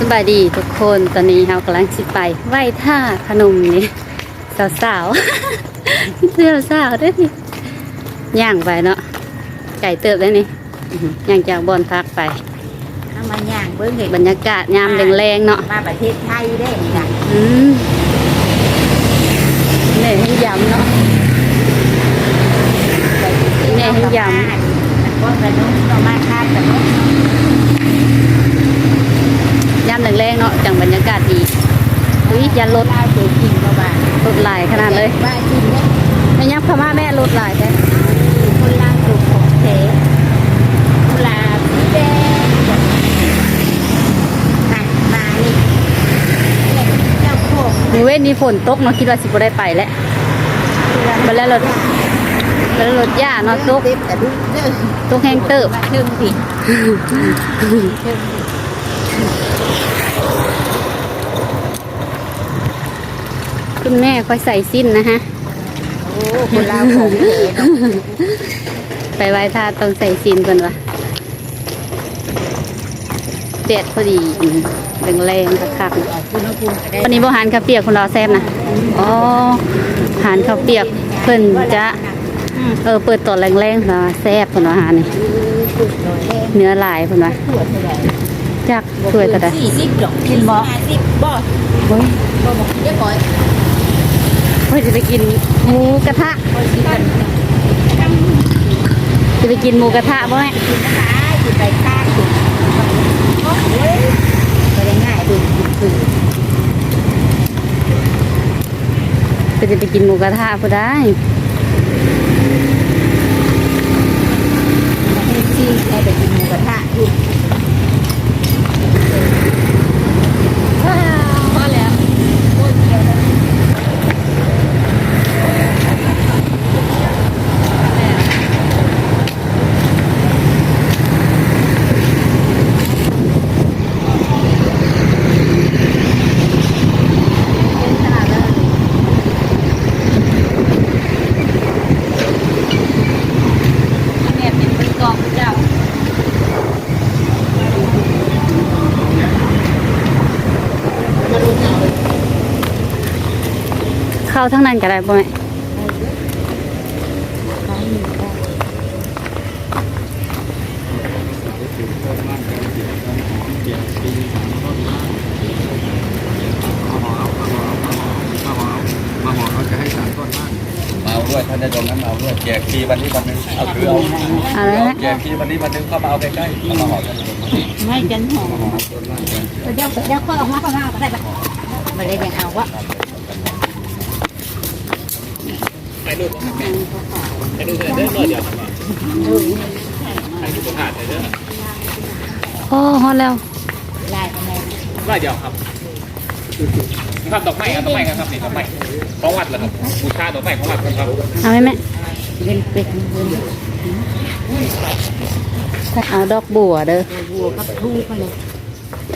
สบายดีทุกคนตอนนี้เรากำลังสิไปไหว้ท่าพนมนี่สาวๆเสื้อสาวๆเด้อนี่ย่างไปเนาะไก่เติบได้นี่อื้อหือย่างจากบอนพักไปเอามาย่างเบิ้งเห็นบรรยากาศยามแรงๆเนาะมาประเทศไทยได้นี่นะอืมเนี่ยให้ยำเนาะเนี่ยให้ยำพวกกระนุ้งเรามาคาดกระนุ้ง ยาม แรงๆเนาะจังบรรยากาศดีอุ้ยยันรถลาตัวกินมาบ้างรถหลายขนาดเลยบ้ากินเนี่ยแม่ยักษ์พม่าแม่รถหลายแท้คนลาตัวของเทกุหลาบสีแดงหันมานี่เจ้าโคกมือเว้นนี้ฝนตกเนาะคิดว่าสิบ่ได้ไปแล้วไปแล้วรถไปแล้วรถย่าเนาะตกติดกระดุ้งเด้อตกแห้งเติบมาเทิงผิดเทิงผิด คุณแม่ค่อยใส่สิ้นนะฮะ โอ้คนลาวของเทเนาะไปไหว้ท่าต้องใส่สิ้นก่อนวะเปียดพอดีอืมแรงๆคักๆเอาคุณภูมิก็ได้วันนี้บหารข้าวเปียกคุณรอแซมนะอ๋อหารข้าวเปียกเพิ่นจะเออเปิดตัวแรงๆเนาะแซ่บเพิ่นว่าหารนี่สุดเลยแดงเนื้อหลายเพิ่นว่าขวดเท่าไหร่ จักถ้วยแต่ใดสี่สิบดอกกินบ่ห้าสิบบ่เฮ้ยบ่บอกเรียบร้อยเฮ้ยจะไปกินหมูกระทะคนที่กันจะไปกินหมูกระทะบ่แม่กินนะคะกินไปข้างถูกโอ้ยไม่ได้ง่ายดูคือก็จะไปกินหมูกระทะบ่ได้ให้ซีให้ไปกินหมูกระทะอยู่ พอแล้ว โอ้ยเดียวนะ แม่เป็นมือกองเจ้า เข้าทั้งนั้นก็ได้บ่แม่มาหอเขาจะให้สามต้นบ้านมาเอาด้วยท่านนายกนั้นมาเอาด้วยแจกฟรีวันนี้วันหนึงเอาคือเอาเอาแล้วนะแจกฟรีวันนี้วันหนึงเข้ามาเอาใกล้ๆเข้ามาหอกันไม่จันหอมต้นบ้านกันเดี๋ยวเดี๋ยวก็ออกมาข้างหน้าก็ได้ปะไม่ได้ยังเอาวะ ถ่ายรูปนะแม่ายดูปเลยเด้อหน่อยเดียวครับถ่ายดูปผ่านเลยเด้อโอ้ฮอตแล้วว่าเดียวครับทำดอกไม้ครับดอกไม้ครับนี่ดอกไม้ของวัดเหรอครับบูชาดอกไม้ของวัดครับเอาไหมแม่เป็นเป็ดก็เอาดอกบัวเด้อบัวกับทูบเลย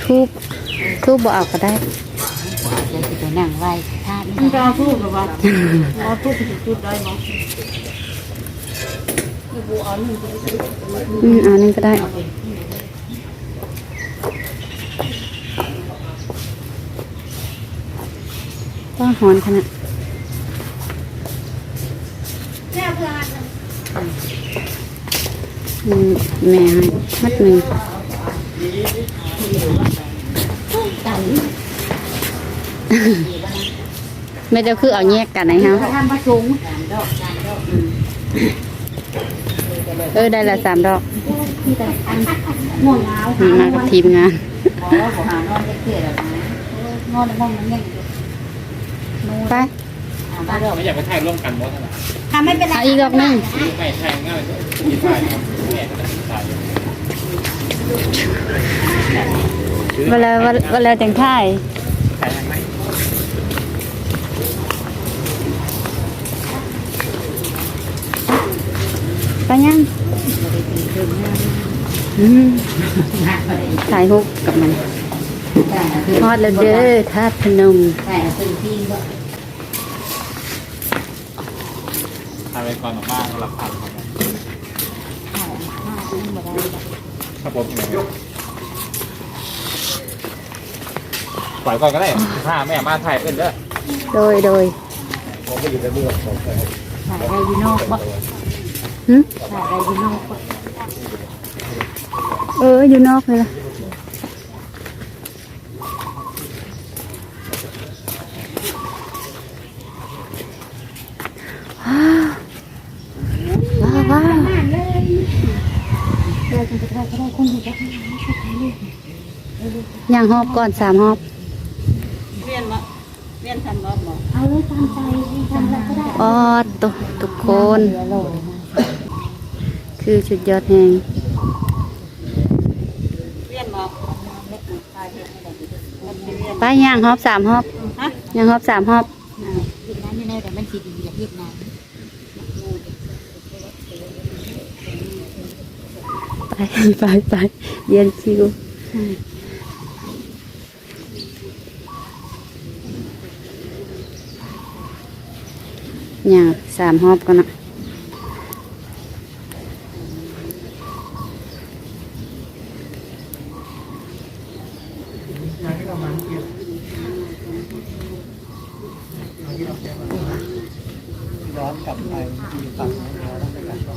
ทูบทูบบ่เอาก็ได้ เดี๋ยวจะไปนั่งไหว้ท่านมันจะเอาทูบหรือเปล่าเอาทูบจุดได้ไหมอืมเอานี่ก็ได้ว่าหอนขนาดอืมแม่ให้มัดหนึ่ง ไม่เจ้าคือเอาแยกกันไหนฮะท่านพระสงฆ์เออได้ละสามดอกที่แต่อันง่วงเหงาอืมมากับทีมงานอ๋อผมหานอนได้เกลี่ยแล้วนะนอนในห้องมันยังไปบ้านเราไม่อยากไปถ่ายร่วมกันเพราะท่านทำไม่เป็นไรเอาอีกดอกหนึ่งไม่ถ่ายง่ายเลยกินถ่ายครับแม่ก็ได้ถ่ายเวลาเวลาจังท่าย ไงไปยังอืมถ่ายรูปกับมันฮอดแล้วเด้อท่าพนมแต่เป็นที่ก็ถ่ายไปก่อนออกมาสำหรับพันครับครับผมปล่อยก่อนก็ได้ถ้าแม่มาถ่ายเป็นเด้อโดยโดยผมก็อยู่ในเมืองของใครถ่ายได้อยู่นอกบ่ หึถ่ายได้อยู่นอกบ่เออ อยู่นอกเลยล่ะว้าวว้าวว้าวเราจะไปถ่ายก็ได้คนอยู่จักย่างหอบก่อนสามหอบเวียนบ่เวียนทันรอบบ่เอาเลยตามใจทำแล้วก็ได้ ออดตุทุกคน เหลือโหลนะ คือชุดยอดแหงเวียนบ่เล็กถ่ายเฮ็ดให้ได้มันเป็นเวียนไปย่างหอบสามหอบฮะย่างหอบสามหอบอ่าเฮ็ดน้ำอยู่ในแต่มันสิดีอย่าเฮ็ดน้ำไปไปไปเย็นชิวย่างสามหอบกันนะ ย้อนกลับไปที่ฝั่งของเราแล้วไปกันต่อ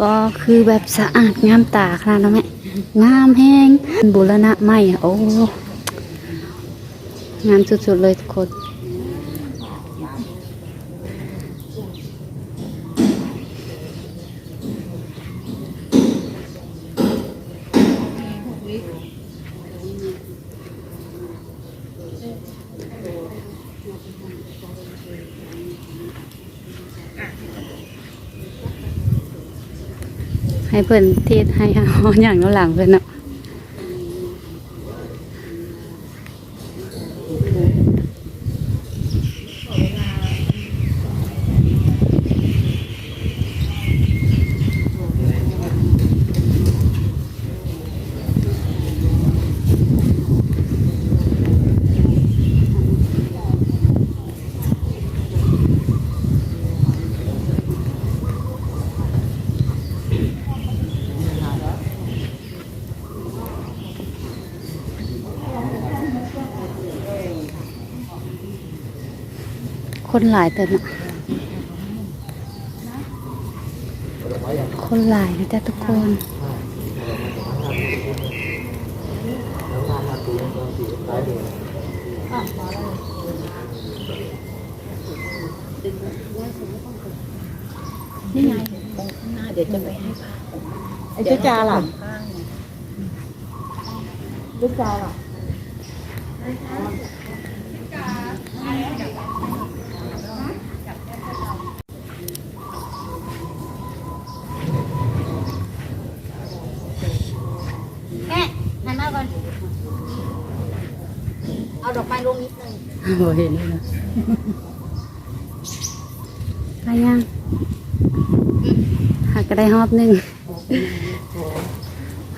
ก็คือแบบสะอาดงามตาขนาดนั้นแม่งามแห้งบุรณะไหม่โอ้งามสุดๆเลยทุกคน ให้เพื่อนเทศให้เองอย่างน้หลังเพื่อนเนาะ คนหลายเติมเนาะคนหลายนะจ๊ะทุกคน นี่ไงข้างหน้าเดี๋ยวจะไปให้พาไอ้เจ้าจาล่ะลูกจาล่ะแม่หันมาก่อน เอาดอกไม้ลงนิด นึงโอ้เห็นเลยนะไปยังหากก็ได้หอบหนึ่ง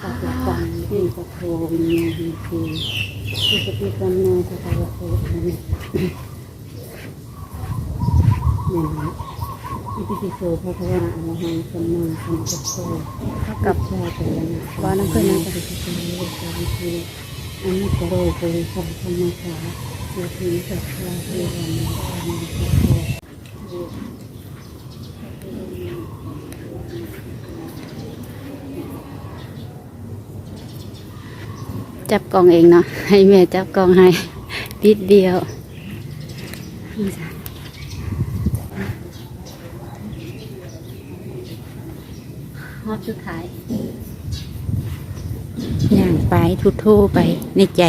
ปะปังที่ปะโทมีมีคือที่ปฏิกันนาตะตะโตนี่นี่อิติปิโสภะคะวะอะระหังสัมมาสัมพุทโธกับชาติละนะว่าน้ำเพื่อนนะปฏิปิโสโลกาวิธีอันนี้โกโรโกริสัมธรรมสาเยติสัพ พะเทวานัสมิพุทโธจับกล่องเองเนาะให้แม่จับกล่องให้ปิดเดียวหอบสุดท้าย ย่างไปทุโทไปในใจ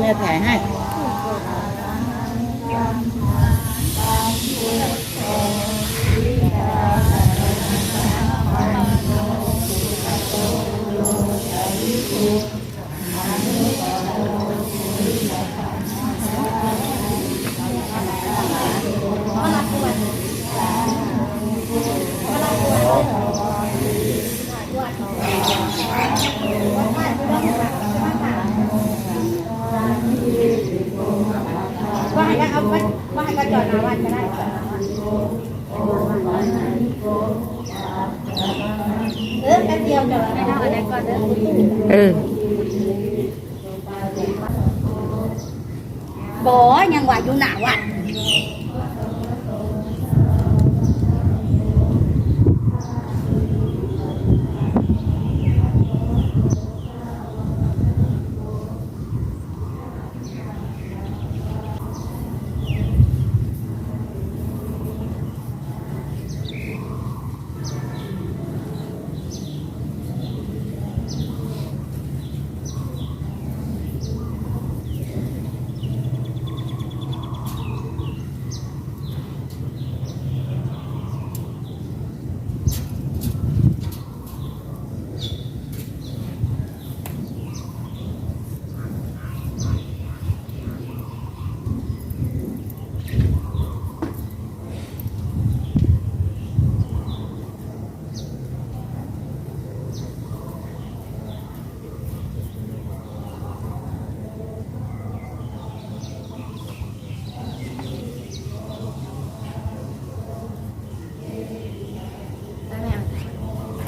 แม่ถ่ายให้ จอดนาวันก็ได้เออแป๊บเดียวจอดไม่ได้อะไรก่อนเด้อเออบ่ยังว่าอยู่หน้าวัด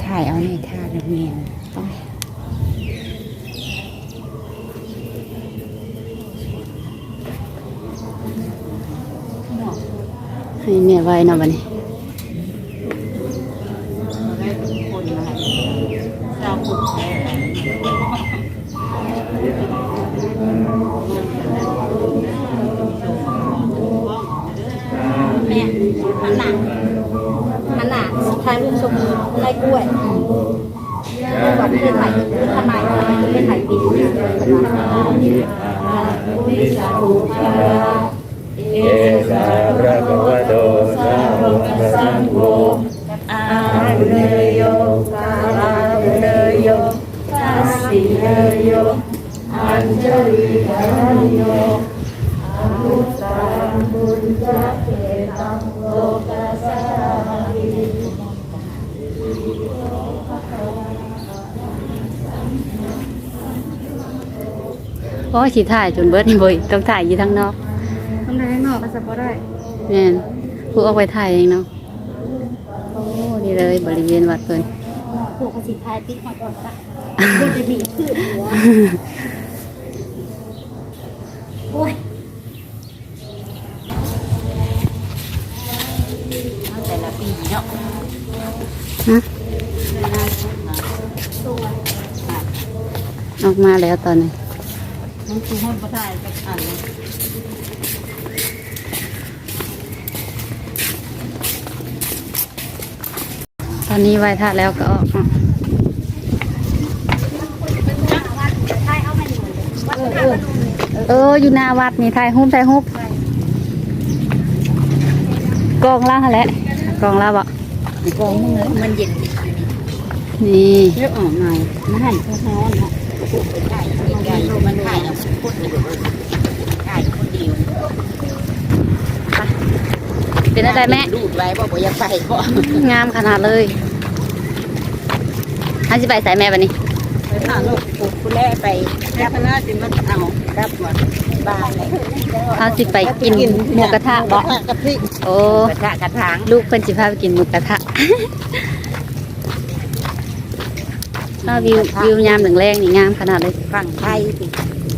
ถ่ายเอาในท่าระเมียน ให้เมียไว้เนาะบัดนี้แม่หันหน้าหันหน้าถ่ายรูปชมไร่กล้วยก่อนที่ถ่ายทำไมไม่ถ่ายปี เอสาระกวโตสาวกสังโฆอาเนโยสาราเนโยทัสสิเนโยอัญจลิกาโยอนุตังบุญจะเกตังโลกัสสามิโอ้ยสิถ่ายจนเบิดนี่บ่ยต้องถ่ายอยู่ทางนอก ต้องได้นอกก็จะพอได้แม่นผู้เอาไปถ่ายเองเนาะโอ้นี่เลยบริเวณวัดเพิ่นพวกกสิทายติ๊กมาก่อนละควรจะมีขึ้นหัวโอ้ยแต่ละปีเนาะฮะออกมาแล้วตอนนี้มันคือห้องประทายกับอัน ตอนนี้ไหว้ท่าแล้วก็ออกเอออยู่หน้าวัดนี่ถ่ายรูปถ่ายรูปกองล่าแหละกองล่าบ่กองมันมันเย็นนี่เยอะออกมามันหั่นข้าวฮ้อนเนะมันไก่เอาคนเดียวไก่คนเดียว เป็นอะไรแม่ดูดไว้บอกว่าอย่าไปก็งามขนาดเลยฮันสิไปใส่แม่บันนี้ไปพาลูกปลูกผู้แรกไปรับหน้าสิมันเอารับหมดบ้านเลยฮันสิไปกินหมูกระทะบ่กระพริกโอ้กระทะกระถางลูกเพิ่นสิพาไปกินหมูกระทะถ้าวิววิวยามหนึ่งแรงนี่งามขนาดเลยฝั่งไทยสิ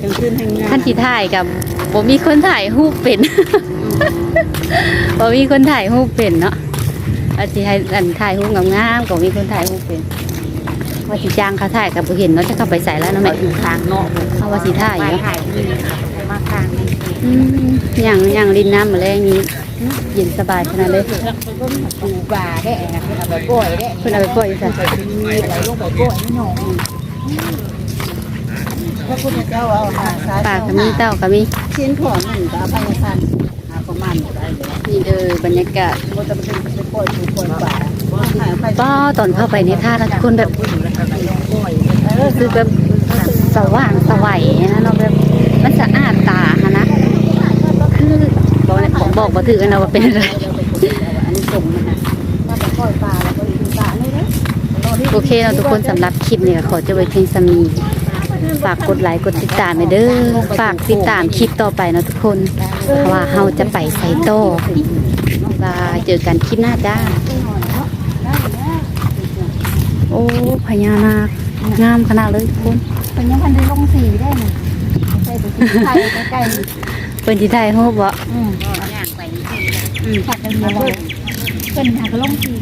จังขึ้นให้งาท่านสิถ่ายกับบ่มีคนถ่ายรูปเป็น บ่มีคนถ่ายรูปเป็นเนาะอาสิให้อันถ่ายรูปงามๆก็มีคนถ่ายรูปเป็นว่าสิจ้างเขาถ่ายกับบ่เห็นเนาะจะเข้าไปใส่แล้วเนาะแม่อยู่ทางนอกเขาว่าสิถ่ายไปเนาะถ่ายนี่มาทางนี้อืมอย่างอย่างรินน้ำมาแรงนี้เย็นสบายขนาดเลยปูปลาได้นะเพิ่นเอาไปกล้วยได้เพิ่นเอาไปปล่อยอยู่ซะมีอะไรลงไปกล้วยนี่หนองพระพุทธเจ้าเอาหาสายปลาก็มีเต้าก็มีชิ้นของหนึ่งก็เอาไปพันหาประ มาณได้เลยนี่เด้อบรรยากาศมันจะเป็นไปกล้วยปูกล้วยปลาหาไปป้อตอนเข้าไปในท่าแล้วทุกคนแบบกล้วยรู้สึกแบบสว่างสวัยนะเนาะแบบมันสะอาดตาฮะนะคือบอกเนี่ยบอกบอกบ่ถือกันนะว่าเป็นอะไรอันนี้ส่งมันนะว่าไปล้วยปลาแล้วก็อีกปลาเลยนะโอเคเนาทุกคนสำหรับคลิปเนี่ยขอจะไว้เพียงสามีฝากกดไลค์กดติดตามไปเด้อฝากติดตามคลิปต่อไปนะทุกคน ว่าเฮาจะไปใส่โต้บายเจอกันคลิปหน้าจ้า โอ้พญานาคงามขนาดเลยทุกคนเป็นยังพันได้ลงสีได้ไหมใส่ดูไทยใกล้เป็นที่ไทยฮู้บ่ๆอืมอืมผัดกันเดียวเลยเป็นหากระลงสีขาว